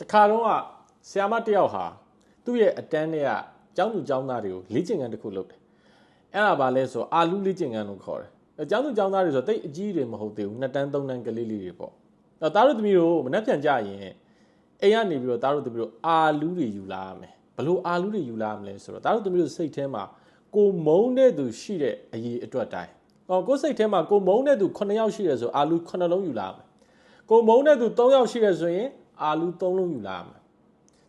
တခါတော့ကဆရာမတစ်ယောက်ဟာသူ့ရဲ့အတန်းတွေကကျောင်းသူကျောင်းသားတွေကိုလေ့ကျင့်ခန်းတစ်ခုလုပ်တယ်အဲ့ဒါဘာလဲဆိုအာလူလေ့ကျင့်ခန်းလို့ခေါ်တယ်အဲ့ကျောင်းသူကျောင်းသားတွေဆိုတိတ်အကြီးတွေမဟုတ်သေးဘူးနှစ်တန်းသုံးတန်းကလေးလေးတွေပေါ့အဲ့သားတို့သမီးတို့မနှက်ပြန်ကြရင်အိမ်ကနေပြီးတော့သားတို့သမီးတို့အာလူတွေယူလာရမယ်ဘလို့အာလူတွေယူလာရမလဲဆိုတော့သားတို့သမီးတို့စိတ်ထဲမှာကိုမုန်းတဲ့သူရှိတဲ့အရေးအတွက်တိုင်းဟောကိုယ်စိတ်ထဲမှာကိုမုန်းတဲ့သူ9ယောက်ရှိတယ်ဆိုအာလူ9လုံးယူလာရမယ်ကိုမုန်းတဲ့သူ3ယောက်ရှိတယ်ဆိုရင် အာလူ3လုံးယူလာရမယ်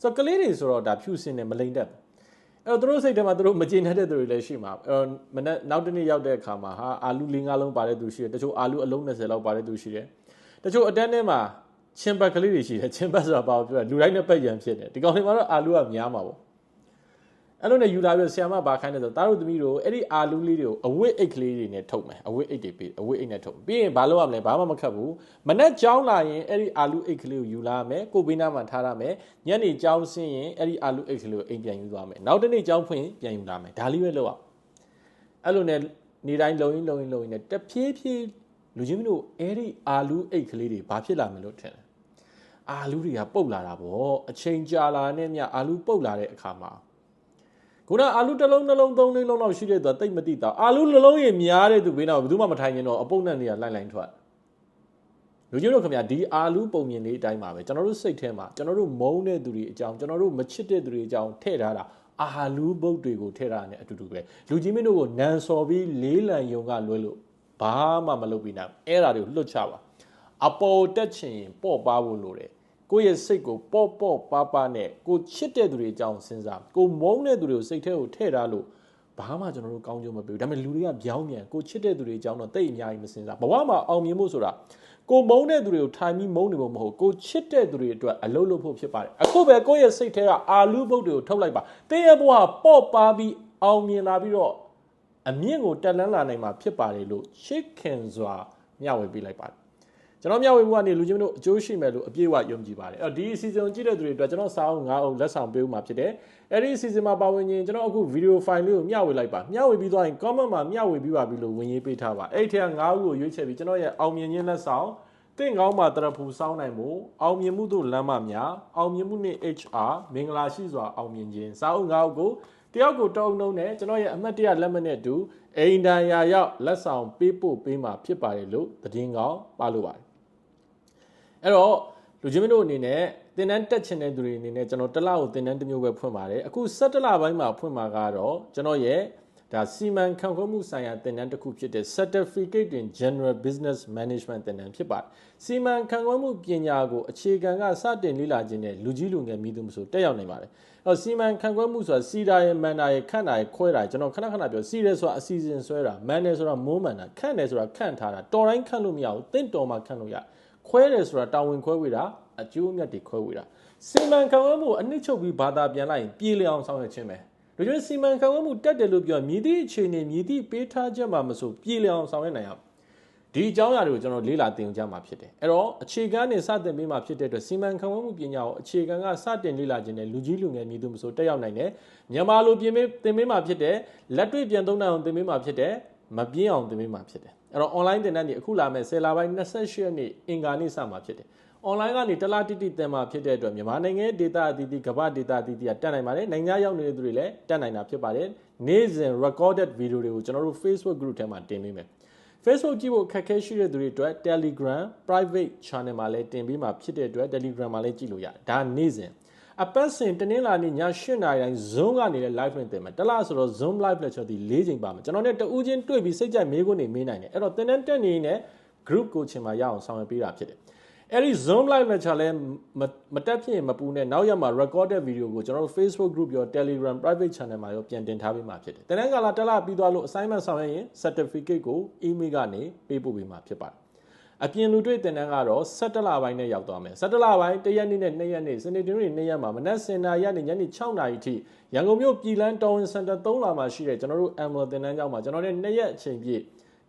ဆိုတော့ကလေးတွေဆိုတော့ဒါဖြူစင်တယ်မလိမ့်တတ်ဘူးအဲ့တော့သူတို့စိတ်ထဲမှာသူတို့မကျေနပ်တဲ့သူတွေလည်းရှိမှာအဲ့တော့မနေ့နောက်တစ်နေ့ရောက်တဲ့အခါမှာဟာအာလူ၄၅လုံးပါတဲ့သူရှိတယ်တချို့အာလူအလုံး20လောက်ပါတဲ့သူရှိတယ်တချို့အတန်းထဲမှာချင်းပတ်ကလေးတွေရှိတယ်ချင်းပတ်ဆိုတာဘာလို့ပြောလဲလူတိုင်းနဲ့ပတ်ရန်ဖြစ်တယ်ဒီကောင်တွေမှာတော့အာလူကများမှာပေါ့ အဲ့လိုနဲ့ယူလာပြီးဆရာမဘာခိုင်းတယ်ဆိုတားတို့သမီးတို့အဲ့ဒီအာလူလေးတွေကိုအဝိတ်အိတ်ကလေးတွေနဲ့ထုတ်မယ်အဝိတ်အိတ်တွေပေးအဝိတ်အိတ်နဲ့ထုတ်ပြီးရင်ဘာလုပ်ရမလဲဘာမှမခတ်ဘူးမနေ့ကြောင်းလာရင်အဲ့ဒီအာလူအိတ်ကလေးကိုယူလာမယ်ကိုဘေးနားမှာထားရမယ်ညနေကြောင်းဆင်းရင်အဲ့ဒီအာလူအိတ်ကလေးကိုအိမ်ပြန်ယူသွားမယ်နောက်တစ်နေ့ကြောင်းဖွင့်ပြန်ယူလာမယ်ဒါလေးပဲလုပ်ရအဲ့လိုနဲ့နေတိုင်းလုံရင်းလုံရင်းလုံရင်းနဲ့တဖြည်းဖြည်းလူချင်းတို့အဲ့ဒီအာလူအိတ်ကလေးတွေဘာဖြစ်လာမလို့ထင်တယ်အာလူတွေကပုတ်လာတာပေါ့အချိန်ကြာလာတဲ့မြအာလူပုတ်လာတဲ့အခါမှာ ခုနအာလူတစ်လုံးနှလုံးသုံးလေးလုံးလောက်ရှိတဲ့သူကတိတ်မတိတော့အာလူနှလုံးရေများတဲ့သူဘေးနောက်ဘယ်သူမှမထိုင်ရင်တော့အပုတ်နဲ့နေရလိုက်လိုက်ထွက်လူကြီးတို့ခင်ဗျာဒီအာလူပုံမြင်လေးအတိုင်းပါပဲကျွန်တော်တို့စိတ်ထဲမှာကျွန်တော်တို့မုန်းတဲ့သူတွေအကြောင်းကျွန်တော်တို့မချစ်တဲ့သူတွေအကြောင်းထည့်ထားတာအာလူပုတ်တွေကိုထည့်ထားတာ ਨੇ အတူတူပဲလူကြီးမင်းတို့ကိုနန်စော်ပြီးလေးလံယုံကလွဲလို့ဘာမှမလုပ်ပြီးနိုင်အဲ့ဒါတွေကိုလွတ်ချပါအပေါ်တက်ချင်ရင်ပေါ့ပါဖို့လိုတယ် ကိုယ့်ရဲ့စိတ်ကိုပေါ့ပေါ့ပါပါနဲ့ကိုချစ်တဲ့သူတွေအကြောင်းစဉ်းစားကိုမုန်းတဲ့သူတွေကိုစိတ်ထဲကိုထည့်ထားလို့ဘာမှကျွန်တော်တို့ကောင်းကျိုးမပေးဘူးဒါပေမဲ့လူတွေကပြောင်းပြန်ကိုချစ်တဲ့သူတွေအကြောင်းတော့တိတ်အများကြီးမစဉ်းစားဘဝမှာအောင်မြင်ဖို့ဆိုတာကိုမုန်းတဲ့သူတွေကိုထိုင်ပြီးမုန်းနေဖို့မဟုတ်ကိုချစ်တဲ့သူတွေအတွက်အလုပ်လုပ်ဖို့ဖြစ်ပါတယ်အခုပဲကိုယ့်ရဲ့စိတ်ထဲကအာလူဘုတ်တွေကိုထုတ်လိုက်ပါတင်းရဲ့ဘဝပေါ့ပါပြီးအောင်မြင်လာပြီးတော့အမြင့်ကိုတက်လန်းလာနိုင်မှာဖြစ်ပါတယ်လို့ချစ်ခင်စွာမျှဝေပေးလိုက်ပါတယ် ကျွန်တော်မျှဝေမှုကနေလူချင်းတို့အကျိုးရှိမယ်လို့အပြည့်အဝယုံကြည်ပါတယ်အဲ့တော့ဒီအစီအစဉ်ကြည့်တဲ့သူတွေအတွက်ကျွန်တော်စာအုပ်၅အုပ်လက်ဆောင်ပေးဦးမှာဖြစ်တယ်အဲ့ဒီအစီအစဉ်မှာပါဝင်ရင်ကျွန်တော်အခုဗီဒီယိုဖိုင်လေးကိုမျှဝေလိုက်ပါမျှဝေပြီးသွားရင် comment မှာမျှဝေပြီးပါပြီလို့ဝင်ရေးပေးထားပါအဲ့ဒီထဲက၅ဦးကိုရွေးချယ်ပြီးကျွန်တော်ရဲ့အောင်မြင်ခြင်းလက်ဆောင်တင့်ကောင်းမှာတရဖူစောင်းနိုင်မှုအောင်မြင်မှုတို့လမ်းမများအောင်မြင်မှုနှင့် HR မင်္ဂလာရှိစွာအောင်မြင်ခြင်းစာအုပ်၅အုပ်ကိုတယောက်ကိုတောင်းနှုံးနဲ့ကျွန်တော်ရဲ့အမှတ်တရလက်မှတ်နဲ့အတူအိမ်တန်ရာရောက်လက်ဆောင်ပေးပို့ပေးမှာဖြစ်ပါတယ်လို့သတင်းကောင်းပါလို့ပါတယ် အဲ့တော့လူချင်းမတို့အနေနဲ့တင်တန်းတက်ချင်တဲ့သူတွေအနေနဲ့ကျွန်တော်တစ်လကိုတင်တန်းတစ်မျိုးပဲဖွင့်ပါတယ်အခု17လပိုင်းမှာဖွင့်မှာကတော့ကျွန်တော်ရဲ့ဒါစီမံခန့်ခွဲမှုဆိုင်ရာသင်တန်းတစ်ခုဖြစ်တဲ့ Certificate in General Business Management သင်တန်းဖြစ်ပါတယ်။စီမံခန့်ခွဲမှုပညာကိုအခြေခံကစတင်လေ့လာခြင်းနဲ့လူကြီးလူငယ်မိသူမဆိုတက်ရောက်နိုင်ပါတယ်။အဲတော့စီမံခန့်ခွဲမှုဆိုတာစီတာရဲ့မန်တာရဲ့ခန့်တာရဲ့ခွဲတာရဲ့ကျွန်တော်ခဏခဏပြောစီရဲဆိုတာအစီအစဉ်ဆွဲတာမန်တယ်ဆိုတာမိုးမှန်တာခန့်တယ်ဆိုတာခန့်ထားတာတော်တိုင်းခန့်လို့မရဘူးတင့်တော်မှခန့်လို့ရ ခွဲတယ်ဆိုတာတာဝန်ခွဲဝေတာအကျိုးအမြတ်တွေခွဲဝေတာစီမံခန့်ခွဲမှုအနှစ်ချုပ်ပြီးဘာသာပြန်လိုက်ရင်ပြည်လျအောင်ဆောင်ရွက်ခြင်းပဲလူချင်းစီမံခန့်ခွဲမှုတက်တယ်လို့ပြောမြည်သည့်အခြေအနေမြည်သည့်ပေးထားချက်မှာမဆိုပြည်လျအောင်ဆောင်ရွက်နိုင်အောင်ဒီအကြောင်းအရာတွေကိုကျွန်တော်လေ့လာသင်ကြားမှာဖြစ်တယ်အဲ့တော့အခြေခံနဲ့စတင်ပေးမှာဖြစ်တဲ့အတွက်စီမံခန့်ခွဲမှုပညာကိုအခြေခံကစတင်လေ့လာခြင်းနဲ့လူကြီးလူငယ်မြည်သူမဆိုတက်ရောက်နိုင်တယ်မြန်မာလိုပြင်ပေးသင်ပေးမှာဖြစ်တယ်လက်တွေ့ပြန်သုံးနိုင်အောင်သင်ပေးမှာဖြစ်တယ်မပြင်းအောင်သင်ပေးမှာဖြစ်တယ် အဲ့တော့ online သင်တန်းတွေအခုလာမဲ့10လပိုင်း28ရက်နေ့အင်္ဂါနေ့စမှာဖြစ်တယ် online ကနေတလားတိတိသင်မှာဖြစ်တဲ့အတွက်မြန်မာနိုင်ငံ data အသီးသီးကမ္ဘာ data အသီးသီးကတက်နိုင်ပါတယ်နိုင်ငံရောက်နေတဲ့သူတွေလည်းတက်နိုင်တာဖြစ်ပါတယ်နေ့စဉ် recorded video တွေကိုကျွန်တော်တို့ Facebook group ထဲမှာတင်ပေးမယ် Facebook ကြည့်ဖို့ခက်ခဲရှိတဲ့သူတွေအတွက် Telegram private channel မှာလည်းတင်ပေးမှာဖြစ်တဲ့အတွက် Telegram မှာလည်းကြည့်လို့ရတယ်ဒါနေ့စဉ် အပတ်စဉ်တနင်္လာနေ့ည8:00နာရီတိုင်း Zoom ကနေလည်း live နဲ့တင်မယ်တလားဆိုတော့ Zoom live lecture ဒီ၄ချိန်ပါမယ်ကျွန်တော်နဲ့တဦးချင်းတွေ့ပြီးစိတ်ကြိုက်မေးခွန်းတွေမေးနိုင်တယ်အဲ့တော့တင်တန်းတက်နေနေ group coaching မှာရအောင်ဆောင်ရွက်ပေးတာဖြစ်တယ်အဲ့ဒီ Zoom live lecture လဲမတက်ဖြစ်ရင်မပူနဲ့နောက်ရက်မှာ recorded video ကိုကျွန်တော်တို့ Facebook group ရော Telegram private channel မှာရောပြန်တင်ထားပေးမှာဖြစ်တယ်။တနင်္ဂလာတက်လာပြီးသွားလို့ assignment ဆောင်ရွက်ရင် certificate ကို email ကနေပေးပို့ပေးမှာဖြစ်ပါတယ်။ အပြင်လူတွေ့တင်တန်းကတော့17လပိုင်းနဲ့ရောက်သွားမယ်17လပိုင်း1ရက်နေ့နဲ့2ရက်နေ့စနေတင်နေ့2ရက်မှာမနက်7:00နာရီကနေညနေ6:00နာရီထိရန်ကုန်မြို့ပြည်လန်းတော်ဝင်စင်တာ3လာမှာရှိတဲ့ကျွန်တော်တို့ Amlo တင်တန်းကျောင်းမှာကျွန်တော်တို့2ရက်အချိန်ပြည့်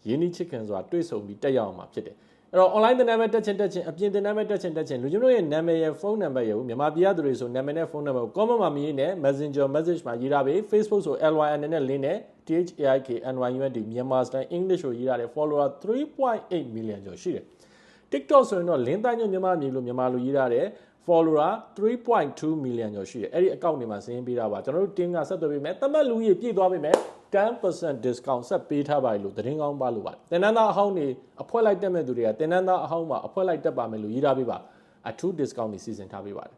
ရင်းနှီးချစ်ခင်စွာတွေ့ဆုံပြီးတက်ရောက်အောင်မှာဖြစ်တယ်။ အဲ့တော့ online သင်တန်းပဲတက်ချင်တက်ချင်အပြင်သင်တန်းပဲတက်ချင်တက်ချင်လူချင်းတို့ရဲ့နာမည်ရဲ့ဖုန်းနံပါတ်ရဲ့မြန်မာပြည်သူတွေဆိုနာမည်နဲ့ဖုန်းနံပါတ်ကို comment မှာမြင်နေ Messenger message မှာရေးထားပေး Facebook ဆို LYN နဲ့ link နဲ့ THAIK NYUND မြန်မာ style English ကိုရေးထားတဲ့ follower 3.8 million ကျော်ရှိတယ် TikTok ဆိုရင်တော့လင်းတိုင်းညမြန်မာမြေလို့မြန်မာလိုရေးထားတဲ့ follower 3.2 million ကျော်ရှိတယ်အဲ့ဒီ account တွေမှာစာရင်းပေးထားပါကျွန်တော်တို့ team ကဆက်သွယ်ပေးမယ်တမတ်လူကြီးပြည့်သွားပေးမယ် 10% discount ဆက်ပေးထားပါလို့သတင်းကောင်းပါလို့ပါတင်နန်းသားအဟောင်းတွေအဖွဲလိုက်တက်မဲ့သူတွေကတင်နန်းသားအဟောင်းမှာအဖွဲလိုက်တက်ပါမယ်လို့ရေးထားပေးပါအထူး discount တွေစီစဉ်ထားပေးပါတယ်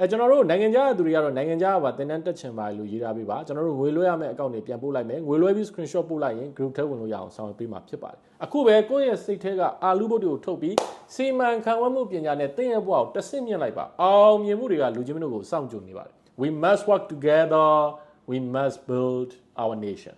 အဲကျွန်တော်တို့နိုင်ငံခြားရဲ့သူတွေကတော့နိုင်ငံခြားကပါတင်တန်းတက်ချင်ပါလို့ရေးထားပေးပါကျွန်တော်တို့ငွေလွှဲရမယ့်အကောင့်တွေပြန်ပို့လိုက်မယ်ငွေလွှဲပြီး screenshot ပို့လိုက်ရင် group ထဲဝင်လို့ရအောင်ဆောင်ရွက်ပေးမှာဖြစ်ပါတယ်အခုပဲကိုယ့်ရဲ့စိတ်ထဲကအာလူဘုတ်တွေကိုထုတ်ပြီးစီမံခန့်ခွဲမှုပညာနဲ့တင်းရဲ့ဘဝကိုတဆင့်မြင့်လိုက်ပါအောင်မြင်မှုတွေကလူချင်းမတို့ကိုစောင့်ကြိုနေပါတယ် we must work together we must build our nation